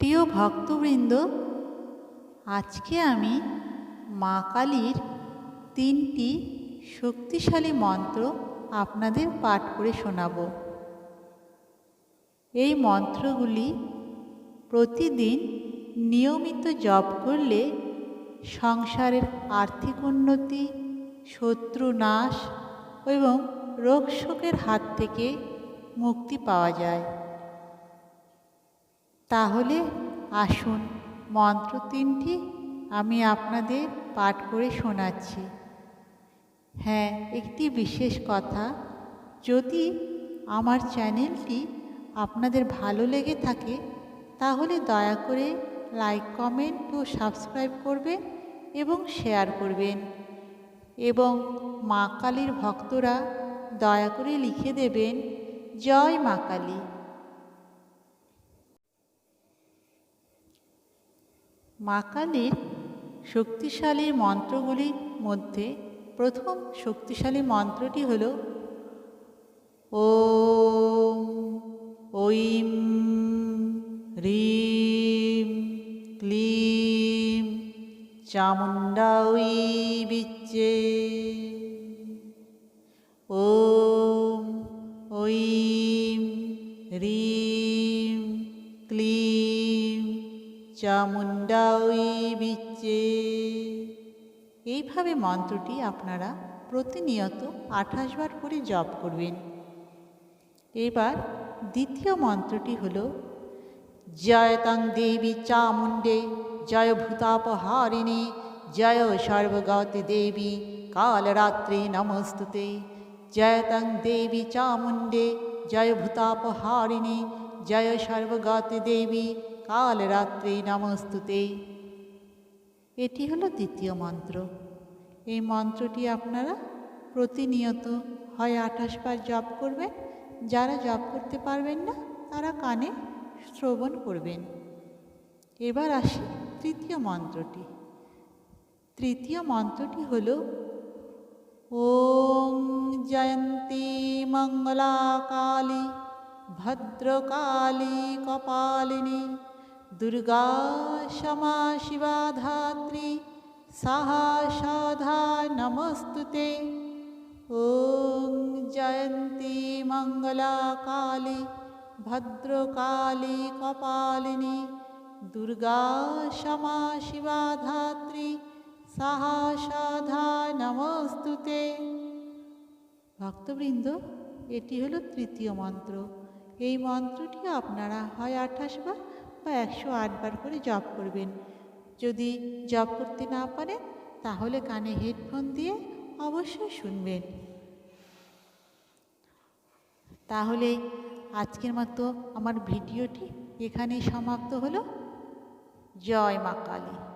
প্রিয় ভক্তবৃন্দ, আজকে আমি মা কালীর তিনটি শক্তিশালী মন্ত্র আপনাদের পাঠ করে শোনাব। এই মন্ত্রগুলি প্রতিদিন নিয়মিত জপ করলে সংসারের আর্থিক উন্নতি, শত্রু নাশ এবং রোগ শোকের হাত থেকে মুক্তি পাওয়া যায়। তাহলে আসুন মন্ত্র তিনটি আমি আপনাদের পাঠ করে শোনাচ্ছি। হ্যাঁ একটি বিশেষ কথা, যদি আমার চ্যানেলটি আপনাদের ভালো লেগে থাকে, তাহলে দয়া করে লাইক, কমেন্ট ও সাবস্ক্রাইব করবেন এবং শেয়ার করবেন। এবং মা কালীর ভক্তরা দয়া করে লিখে দেবেন, জয় মা কালী। মা কালীর শক্তিশালী মন্ত্রগুলির মধ্যে প্রথম শক্তিশালী মন্ত্রটি হল, ওম, ঐম হ্রিম ক্লিম চামুণ্ডাই বিচ্চে ওম, ঐম হ্রিম চামুণ্ডাই বিচ্চে এইভাবে মন্ত্রটি আপনারা প্রতিনিয়ত আঠাশ বার করে জপ করবেন। এবার দ্বিতীয় মন্ত্রটি হল, জয় তং দেবী চামুণ্ডে, জয় ভূতাপহারিণী, জয় সর্বগতি দেবী, কালরাত্রি নমস্তুতে। জয় তং দেবী চামুণ্ডে, জয় ভূতাপহারিণী, জয় সর্বগতি দেবী কালরাত্রি নমস্তুতে। এটি হলো দ্বিতীয় মন্ত্র। এই মন্ত্রটি আপনারা প্রতিনিয়ত হয় আঠাশ বার জপ করবেন। যারা জপ করতে পারবেন না, তারা কানে শ্রবণ করবেন। এবার আসি তৃতীয় মন্ত্রটি। তৃতীয় মন্ত্রটি হল, ওম জয়ন্তী মঙ্গলা কালী ভদ্রকালী কপালিনী দুর্গা क्षमा शिवा धात्री साहा साधा नमस्तुते ॐ जयन्ती मङ्गला काली भद्रकाली कपालिनी दुर्गा क्षमा शिवा धात्री সাহা সাধা নমস্তুতে ভক্তবৃন্দ এটি হলো তৃতীয় মন্ত্র এই মন্ত্রটি আপনারা হয় আঠাশ বার বা একশো আটবার করে জপ করবেন। যদি জপ করতে না পারেন, তাহলে কানে হেডফোন দিয়ে অবশ্যই শুনবেন। তাহলে আজকের মতো আমার ভিডিওটি এখানেই সমাপ্ত হলো। জয় মা কালী।